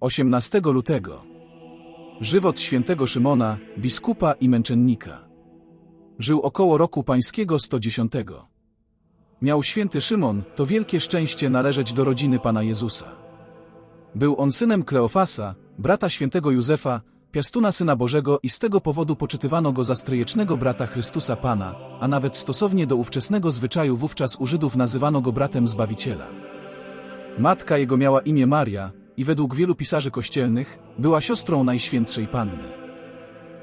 18 lutego. Żywot świętego Szymona, biskupa i męczennika. Żył około roku pańskiego 110. Miał święty Szymon to wielkie szczęście należeć do rodziny Pana Jezusa. Był on synem Kleofasa, brata świętego Józefa, piastuna Syna Bożego i z tego powodu poczytywano go za stryjecznego brata Chrystusa Pana, a nawet stosownie do ówczesnego zwyczaju wówczas u Żydów nazywano go bratem Zbawiciela. Matka jego miała imię Maria i według wielu pisarzy kościelnych była siostrą Najświętszej Panny.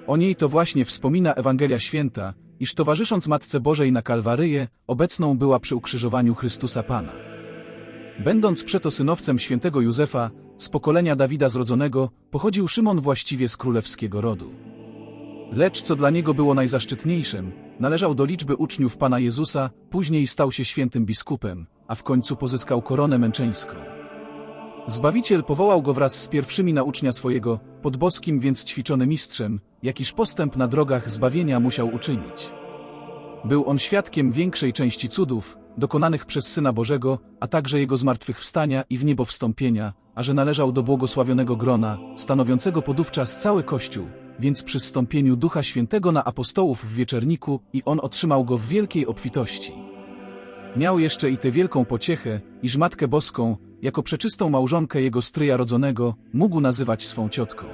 O niej to właśnie wspomina Ewangelia Święta, iż towarzysząc Matce Bożej na Kalwaryję, obecną była przy ukrzyżowaniu Chrystusa Pana. Będąc przeto synowcem świętego Józefa, z pokolenia Dawida zrodzonego, pochodził Szymon właściwie z królewskiego rodu. Lecz co dla niego było najzaszczytniejszym, należał do liczby uczniów Pana Jezusa, później stał się świętym biskupem, a w końcu pozyskał koronę męczeńską. Zbawiciel powołał go wraz z pierwszymi na ucznia swojego, pod boskim więc ćwiczonym mistrzem, jakiż postęp na drogach zbawienia musiał uczynić. Był on świadkiem większej części cudów, dokonanych przez Syna Bożego, a także Jego zmartwychwstania i w niebo wstąpienia, a że należał do błogosławionego grona, stanowiącego podówczas cały Kościół, więc przy zstąpieniu Ducha Świętego na apostołów w wieczerniku i on otrzymał go w wielkiej obfitości. Miał jeszcze i tę wielką pociechę, iż Matkę Boską, jako przeczystą małżonkę jego stryja rodzonego, mógł nazywać swą ciotką.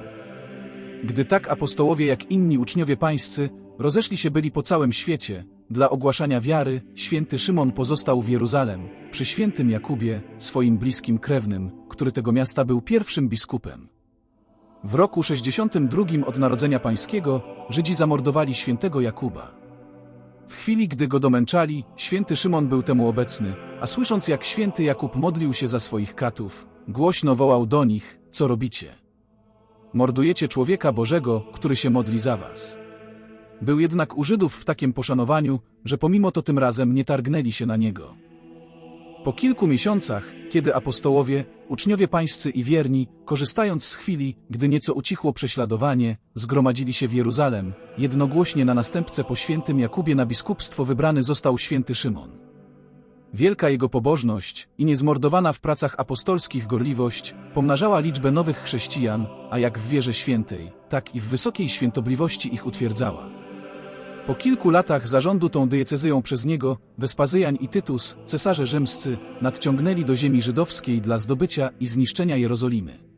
Gdy tak apostołowie jak inni uczniowie pańscy rozeszli się byli po całym świecie, dla ogłaszania wiary, święty Szymon pozostał w Jeruzalem, przy świętym Jakubie, swoim bliskim krewnym, który tego miasta był pierwszym biskupem. W roku 62 od narodzenia pańskiego Żydzi zamordowali świętego Jakuba. W chwili, gdy go domęczali, święty Szymon był temu obecny, a słysząc jak święty Jakub modlił się za swoich katów, głośno wołał do nich, co robicie? Mordujecie człowieka Bożego, który się modli za was. Był jednak u Żydów w takim poszanowaniu, że pomimo to tym razem nie targnęli się na niego. Po kilku miesiącach, kiedy apostołowie, uczniowie pańscy i wierni, korzystając z chwili, gdy nieco ucichło prześladowanie, zgromadzili się w Jeruzalem, jednogłośnie na następcę po świętym Jakubie na biskupstwo wybrany został święty Szymon. Wielka jego pobożność i niezmordowana w pracach apostolskich gorliwość pomnażała liczbę nowych chrześcijan, a jak w wierze świętej, tak i w wysokiej świętobliwości ich utwierdzała. Po kilku latach zarządu tą diecezyją przez niego, Wespazyjan i Tytus, cesarze rzymscy, nadciągnęli do ziemi żydowskiej dla zdobycia i zniszczenia Jerozolimy.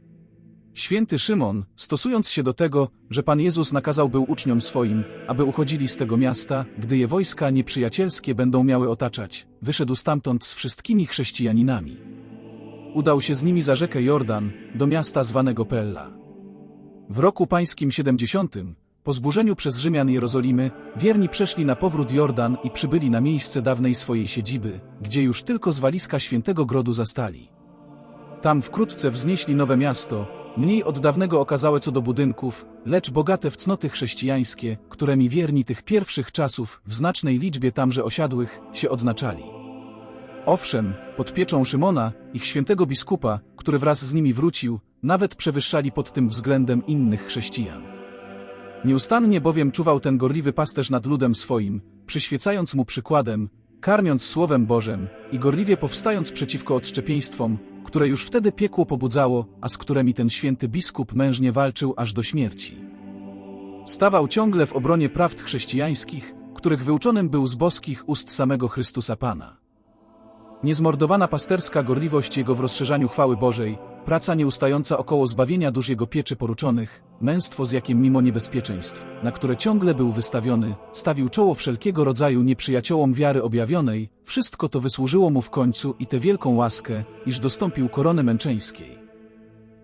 Święty Szymon, stosując się do tego, że Pan Jezus nakazał był uczniom swoim, aby uchodzili z tego miasta, gdy je wojska nieprzyjacielskie będą miały otaczać, wyszedł stamtąd z wszystkimi chrześcijaninami. Udał się z nimi za rzekę Jordan, do miasta zwanego Pella. W roku pańskim 70, po zburzeniu przez Rzymian Jerozolimy, wierni przeszli na powrót Jordan i przybyli na miejsce dawnej swojej siedziby, gdzie już tylko zwaliska świętego grodu zastali. Tam wkrótce wznieśli nowe miasto, mniej od dawnego okazałe co do budynków, lecz bogate w cnoty chrześcijańskie, którymi wierni tych pierwszych czasów, w znacznej liczbie tamże osiadłych, się odznaczali. Owszem, pod pieczą Szymona, ich świętego biskupa, który wraz z nimi wrócił, nawet przewyższali pod tym względem innych chrześcijan. Nieustannie bowiem czuwał ten gorliwy pasterz nad ludem swoim, przyświecając mu przykładem, karmiąc Słowem Bożem i gorliwie powstając przeciwko odszczepieństwom, które już wtedy piekło pobudzało, a z którymi ten święty biskup mężnie walczył aż do śmierci. Stawał ciągle w obronie prawd chrześcijańskich, których wyuczonym był z boskich ust samego Chrystusa Pana. Niezmordowana pasterska gorliwość Jego w rozszerzaniu chwały Bożej, praca nieustająca około zbawienia dusz Jego pieczy poruczonych, męstwo z jakim mimo niebezpieczeństw, na które ciągle był wystawiony, stawił czoło wszelkiego rodzaju nieprzyjaciołom wiary objawionej, wszystko to wysłużyło mu w końcu i tę wielką łaskę, iż dostąpił korony męczeńskiej.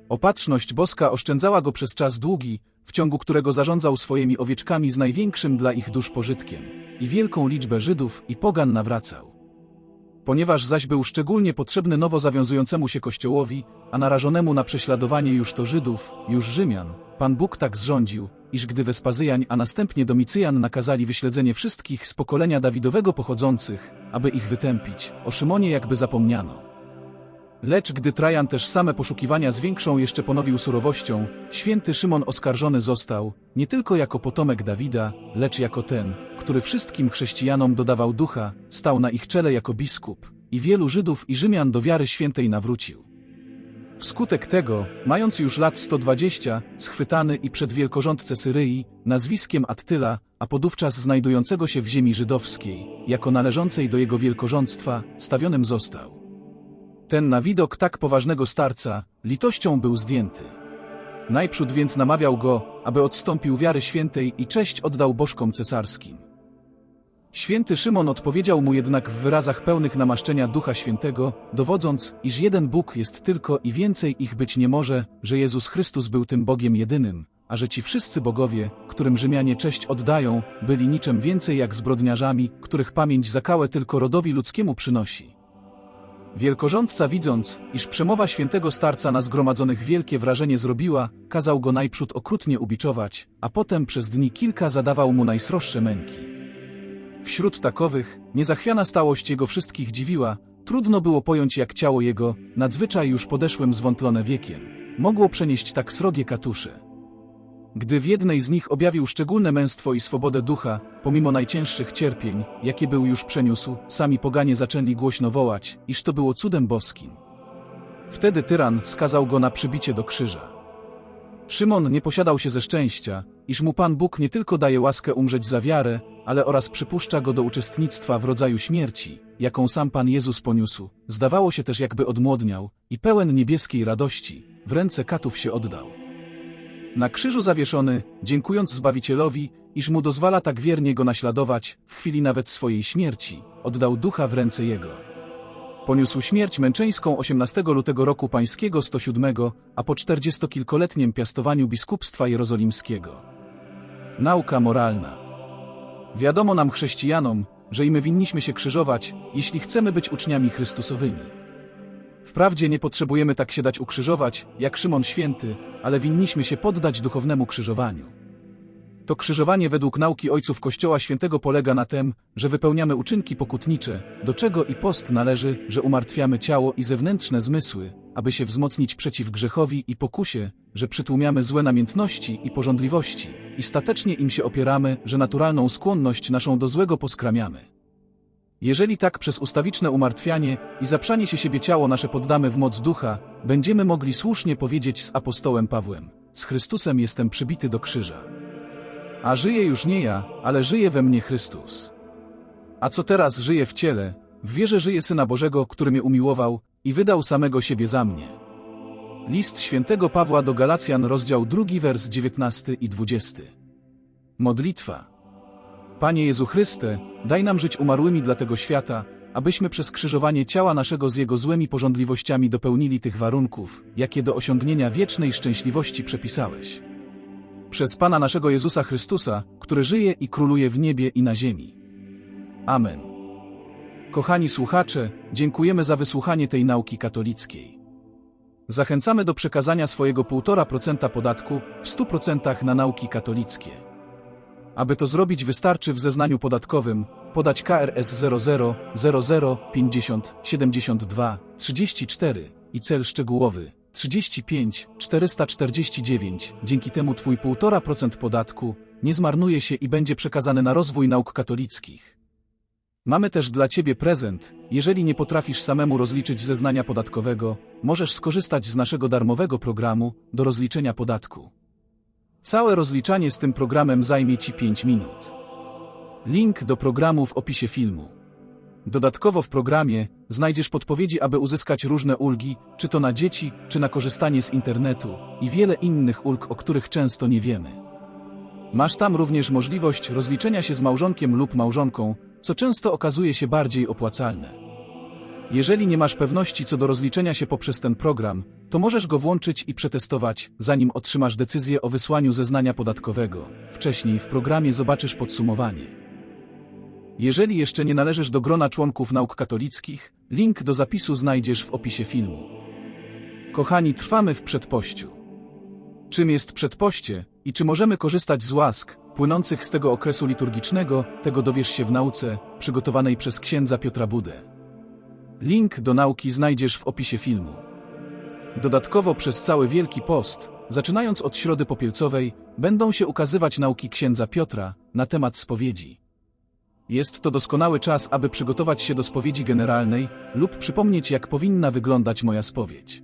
Opatrzność boska oszczędzała go przez czas długi, w ciągu którego zarządzał swoimi owieczkami z największym dla ich dusz pożytkiem, i wielką liczbę Żydów i pogan nawracał. Ponieważ zaś był szczególnie potrzebny nowo zawiązującemu się Kościołowi, a narażonemu na prześladowanie już to Żydów, już Rzymian, Pan Bóg tak zrządził, iż gdy Wespazyjań, a następnie Domicjan nakazali wyśledzenie wszystkich z pokolenia Dawidowego pochodzących, aby ich wytępić, o Szymonie jakby zapomniano. Lecz gdy Trajan też same poszukiwania zwiększą jeszcze ponowił surowością, święty Szymon oskarżony został, nie tylko jako potomek Dawida, lecz jako ten, który wszystkim chrześcijanom dodawał ducha, stał na ich czele jako biskup i wielu Żydów i Rzymian do wiary świętej nawrócił. Wskutek tego, mając już lat 120, schwytany i przed wielkorządcę Syryi, nazwiskiem Attyla, a podówczas znajdującego się w ziemi żydowskiej, jako należącej do jego wielkorządztwa, stawionym został. Ten na widok tak poważnego starca, litością był zdjęty. Najprzód więc namawiał go, aby odstąpił wiary świętej i cześć oddał bożkom cesarskim. Święty Szymon odpowiedział mu jednak w wyrazach pełnych namaszczenia Ducha Świętego, dowodząc, iż jeden Bóg jest tylko i więcej ich być nie może, że Jezus Chrystus był tym Bogiem jedynym, a że ci wszyscy bogowie, którym Rzymianie cześć oddają, byli niczym więcej jak zbrodniarzami, których pamięć zakałę tylko rodowi ludzkiemu przynosi. Wielkorządca widząc, iż przemowa świętego starca na zgromadzonych wielkie wrażenie zrobiła, kazał go najprzód okrutnie ubiczować, a potem przez dni kilka zadawał mu najsroższe męki. Wśród takowych, niezachwiana stałość jego wszystkich dziwiła, trudno było pojąć jak ciało jego, nadzwyczaj już podeszłym zwątlone wiekiem, mogło przenieść tak srogie katusze. Gdy w jednej z nich objawił szczególne męstwo i swobodę ducha, pomimo najcięższych cierpień, jakie był już przeniósł, sami poganie zaczęli głośno wołać, iż to było cudem boskim. Wtedy tyran skazał go na przybicie do krzyża. Szymon nie posiadał się ze szczęścia, iż mu Pan Bóg nie tylko daje łaskę umrzeć za wiarę, ale oraz przypuszcza go do uczestnictwa w rodzaju śmierci, jaką sam Pan Jezus poniósł. Zdawało się też jakby odmłodniał i pełen niebieskiej radości, w ręce katów się oddał. Na krzyżu zawieszony, dziękując Zbawicielowi, iż mu dozwala tak wiernie go naśladować, w chwili nawet swojej śmierci, oddał ducha w ręce jego. Poniósł śmierć męczeńską 18 lutego roku pańskiego 107, a po czterdziestokilkoletnim piastowaniu biskupstwa jerozolimskiego. Nauka moralna. Wiadomo nam chrześcijanom, że i my winniśmy się krzyżować, jeśli chcemy być uczniami Chrystusowymi. Wprawdzie nie potrzebujemy tak się dać ukrzyżować, jak Szymon Święty, ale winniśmy się poddać duchownemu krzyżowaniu. To krzyżowanie według nauki ojców Kościoła Świętego polega na tym, że wypełniamy uczynki pokutnicze, do czego i post należy, że umartwiamy ciało i zewnętrzne zmysły, aby się wzmocnić przeciw grzechowi i pokusie, że przytłumiamy złe namiętności i porządliwości i statecznie im się opieramy, że naturalną skłonność naszą do złego poskramiamy. Jeżeli tak przez ustawiczne umartwianie i zaprzanie się siebie ciało nasze poddamy w moc ducha, będziemy mogli słusznie powiedzieć z apostołem Pawłem, z Chrystusem jestem przybity do krzyża. A żyje już nie ja, ale żyje we mnie Chrystus. A co teraz żyje w ciele, w wierze żyje Syna Bożego, który mnie umiłował i wydał samego siebie za mnie. List świętego Pawła do Galacjan, rozdział 2, wers 19 i 20. Modlitwa. Panie Jezu Chryste, daj nam żyć umarłymi dla tego świata, abyśmy przez krzyżowanie ciała naszego z jego złymi porządliwościami dopełnili tych warunków, jakie do osiągnięcia wiecznej szczęśliwości przepisałeś. Przez Pana naszego Jezusa Chrystusa, który żyje i króluje w niebie i na ziemi. Amen. Kochani słuchacze, dziękujemy za wysłuchanie tej nauki katolickiej. Zachęcamy do przekazania swojego 1,5% podatku w 100% na nauki katolickie. Aby to zrobić wystarczy w zeznaniu podatkowym podać KRS 00 00 50 72 34 i cel szczegółowy 35 449. Dzięki temu Twój 1,5% podatku nie zmarnuje się i będzie przekazany na rozwój nauk katolickich. Mamy też dla Ciebie prezent. Jeżeli nie potrafisz samemu rozliczyć zeznania podatkowego, możesz skorzystać z naszego darmowego programu do rozliczenia podatku. Całe rozliczanie z tym programem zajmie Ci 5 minut. Link do programu w opisie filmu. Dodatkowo w programie znajdziesz podpowiedzi, aby uzyskać różne ulgi, czy to na dzieci, czy na korzystanie z internetu i wiele innych ulg, o których często nie wiemy. Masz tam również możliwość rozliczenia się z małżonkiem lub małżonką, co często okazuje się bardziej opłacalne. Jeżeli nie masz pewności co do rozliczenia się poprzez ten program, to możesz go włączyć i przetestować, zanim otrzymasz decyzję o wysłaniu zeznania podatkowego. Wcześniej w programie zobaczysz podsumowanie. Jeżeli jeszcze nie należysz do grona członków nauk katolickich, link do zapisu znajdziesz w opisie filmu. Kochani, trwamy w przedpościu. Czym jest przedpoście i czy możemy korzystać z łask płynących z tego okresu liturgicznego, tego dowiesz się w nauce przygotowanej przez księdza Piotra Budę. Link do nauki znajdziesz w opisie filmu. Dodatkowo przez cały Wielki Post, zaczynając od Środy Popielcowej, będą się ukazywać nauki księdza Piotra na temat spowiedzi. Jest to doskonały czas, aby przygotować się do spowiedzi generalnej lub przypomnieć, jak powinna wyglądać moja spowiedź.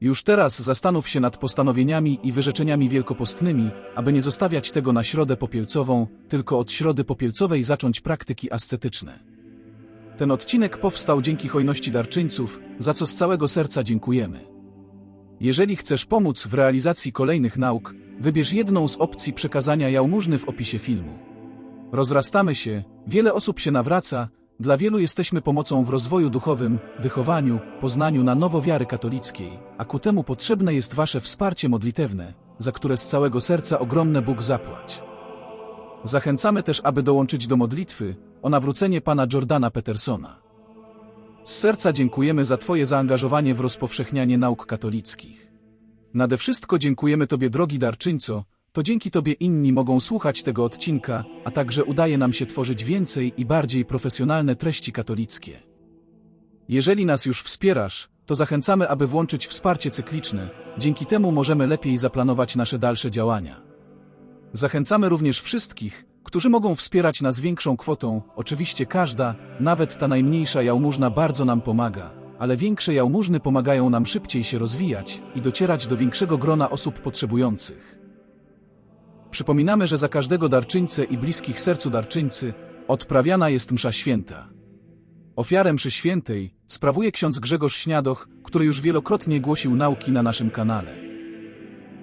Już teraz zastanów się nad postanowieniami i wyrzeczeniami wielkopostnymi, aby nie zostawiać tego na środę popielcową, tylko od środy popielcowej zacząć praktyki ascetyczne. Ten odcinek powstał dzięki hojności darczyńców, za co z całego serca dziękujemy. Jeżeli chcesz pomóc w realizacji kolejnych nauk, wybierz jedną z opcji przekazania jałmużny w opisie filmu. Rozrastamy się, wiele osób się nawraca, dla wielu jesteśmy pomocą w rozwoju duchowym, wychowaniu, poznaniu na nowo wiary katolickiej, a ku temu potrzebne jest Wasze wsparcie modlitewne, za które z całego serca ogromne Bóg zapłać. Zachęcamy też, aby dołączyć do modlitwy o nawrócenie pana Jordana Petersona. Z serca dziękujemy za Twoje zaangażowanie w rozpowszechnianie nauk katolickich. Nade wszystko dziękujemy Tobie, drogi darczyńco, to dzięki Tobie inni mogą słuchać tego odcinka, a także udaje nam się tworzyć więcej i bardziej profesjonalne treści katolickie. Jeżeli nas już wspierasz, to zachęcamy, aby włączyć wsparcie cykliczne, dzięki temu możemy lepiej zaplanować nasze dalsze działania. Zachęcamy również wszystkich, którzy mogą wspierać nas większą kwotą, oczywiście każda, nawet ta najmniejsza jałmużna bardzo nam pomaga, ale większe jałmużny pomagają nam szybciej się rozwijać i docierać do większego grona osób potrzebujących. Przypominamy, że za każdego darczyńcę i bliskich sercu darczyńcy odprawiana jest msza święta. Ofiarę mszy świętej sprawuje ksiądz Grzegorz Śniadoch, który już wielokrotnie głosił nauki na naszym kanale.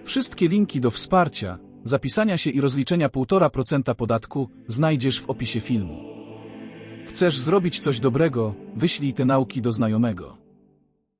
Wszystkie linki do wsparcia, zapisania się i rozliczenia 1,5% podatku znajdziesz w opisie filmu. Chcesz zrobić coś dobrego? Wyślij te nauki do znajomego.